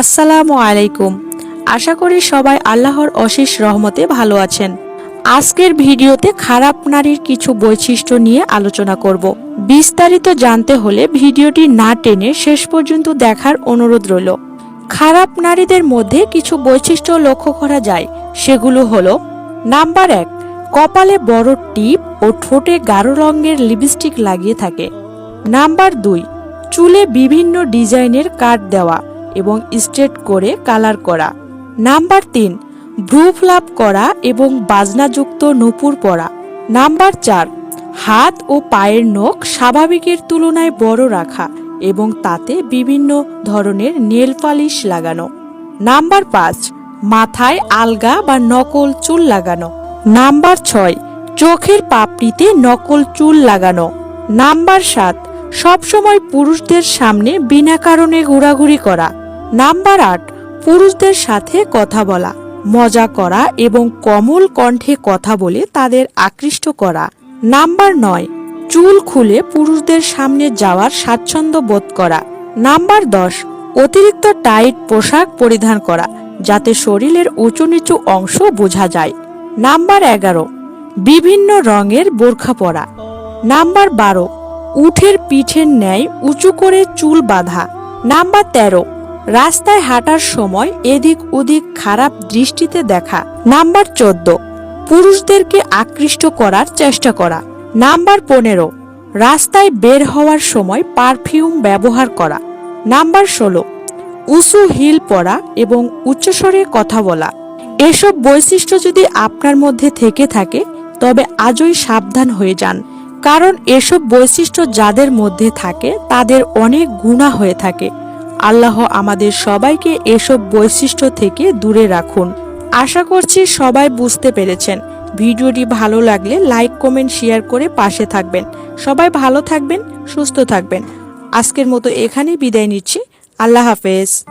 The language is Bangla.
আসসালামু আলাইকুম। আশা করি সবাই আল্লাহর অশেষ রহমতে ভালো আছেন। আজকের ভিডিওতে খারাপ নারীর কিছু বৈশিষ্ট্য নিয়ে আলোচনা করব। বিস্তারিত জানতে হলে ভিডিওটি না টেনে শেষ পর্যন্ত দেখার অনুরোধ রইল। খারাপ নারীদের মধ্যে কিছু বৈশিষ্ট্য লক্ষ্য করা যায়। সেগুলো হলো, নাম্বার এক, কপালে বড় টিপ ও ঠোঁটে গাঢ় রঙের লিপস্টিক লাগিয়ে থাকে। নাম্বার দুই, চুলে বিভিন্ন ডিজাইনের কাট দেওয়া। এবং স্ট্রেট করে কালার করা। নাম্বার তিন ভ্রু ফ্লাপ করা এবং বাজনাযুক্ত নূপুর পরা। নাম্বার চার, হাত ও পায়ের নখ স্বাভাবিকের তুলনায় বড় রাখা এবং তাতে বিভিন্ন ধরনের নেল পালিশ লাগানো। নাম্বার পাঁচ, মাথায় আলগা বা নকল চুল লাগানো। নাম্বার ছয়, চোখের পাপড়িতে নকল চুল লাগানো। নাম্বার সাত, সবসময় পুরুষদের সামনে বিনা কারণে ঘোরাঘুরি করা। নাম্বার আট, পুরুষদের সাথে কথা বলা, মজা করা এবং কমল কণ্ঠে কথা বলে তাদের আকৃষ্ট করা। নাম্বার নয়, চুল খুলে পুরুষদের সামনে যাওয়ার স্বাচ্ছন্দ্য বোধ করা। নাম্বার দশ, অতিরিক্ত টাইট পোশাক পরিধান করা, যাতে শরীরের উঁচু নিচু অংশ বোঝা যায়। নাম্বার এগারো, বিভিন্ন রঙের বোরখা পরা। নাম্বার বারো, উঠের পিঠের ন্যায় উঁচু করে চুল বাঁধা। নাম্বার তেরো রাস্তায় হাঁটার সময় এদিক ওদিক খারাপ দৃষ্টিতে দেখা। নাম্বার চোদ্দ। পুরুষদেরকে আকৃষ্ট করার চেষ্টা করা। নাম্বার পনেরো। রাস্তায় বের হওয়ার সময় পারফিউম ব্যবহার করা। নাম্বার ষোলো। উঁচু হিল পরা এবং উচ্চস্বরে কথা বলা। এসব বৈশিষ্ট্য যদি আপনার মধ্যে থেকে থাকে, তবে আজই সাবধান হয়ে যান। কারণ এসব বৈশিষ্ট্য যাদের মধ্যে থাকে, তাদের অনেক গুণা হয়ে থাকে। আল্লাহ আমাদের সবাইকে এসব বৈশিষ্ট্য থেকে দূরে রাখুন। আশা করছি সবাই বুঝতে পেরেছেন। ভিডিওটি ভালো লাগলে লাইক, কমেন্ট, শেয়ার করে পাশে থাকবেন। সবাই ভালো থাকবেন, সুস্থ থাকবেন। আজকের মতো এখানেই বিদায় নিচ্ছি। আল্লাহ হাফেজ।